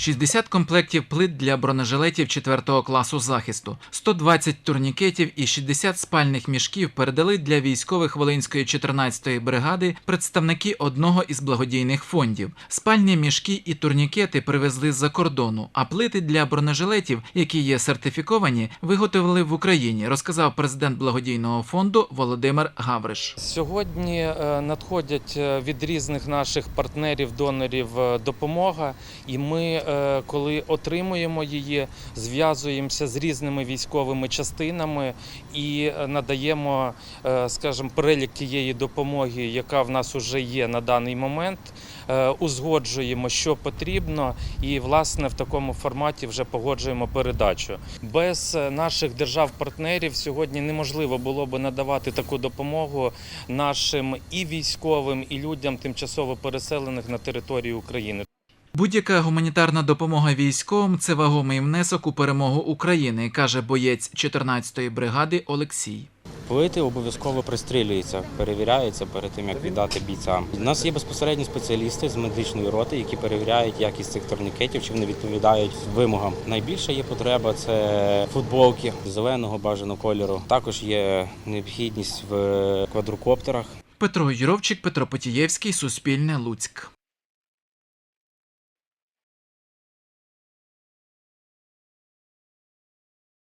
60 комплектів плит для бронежилетів 4 класу захисту, 120 турнікетів і 60 спальних мішків передали для військових Волинської 14-ї бригади представники одного із благодійних фондів. Спальні мішки і турнікети привезли з-за кордону, а плити для бронежилетів, які є сертифіковані, виготовили в Україні, розказав президент благодійного фонду Володимир Гавриш. Сьогодні е, надходять е, від різних наших партнерів, донорів е, допомога, і ми, коли отримуємо її, зв'язуємося з різними військовими частинами і е, надаємо, е, скажімо, перелік тієї допомоги, яка в нас вже є на даний момент. е, Узгоджуємо, що потрібно, і власне в такому форматі вже погоджуємо передачу. Без е, наших держав-партнерів сьогодні неможливо було би надавати таку допомогу нашим і військовим, і людям тимчасово переселених на території України. Будь-яка гуманітарна допомога військовим це вагомий внесок у перемогу України, каже боєць 14-ї бригади Олексій. Плити обов'язково пристрілюються, перевіряються перед тим, як віддати бійцям. У нас є безпосередні спеціалісти з медичної роти, які перевіряють якість цих турнікетів, чи вони відповідають вимогам. Найбільша є потреба це футболки зеленого бажаного кольору. Також є необхідність в квадрокоптерах. Петро Юровчик, Петро Потієвський, Суспільне, Луцьк.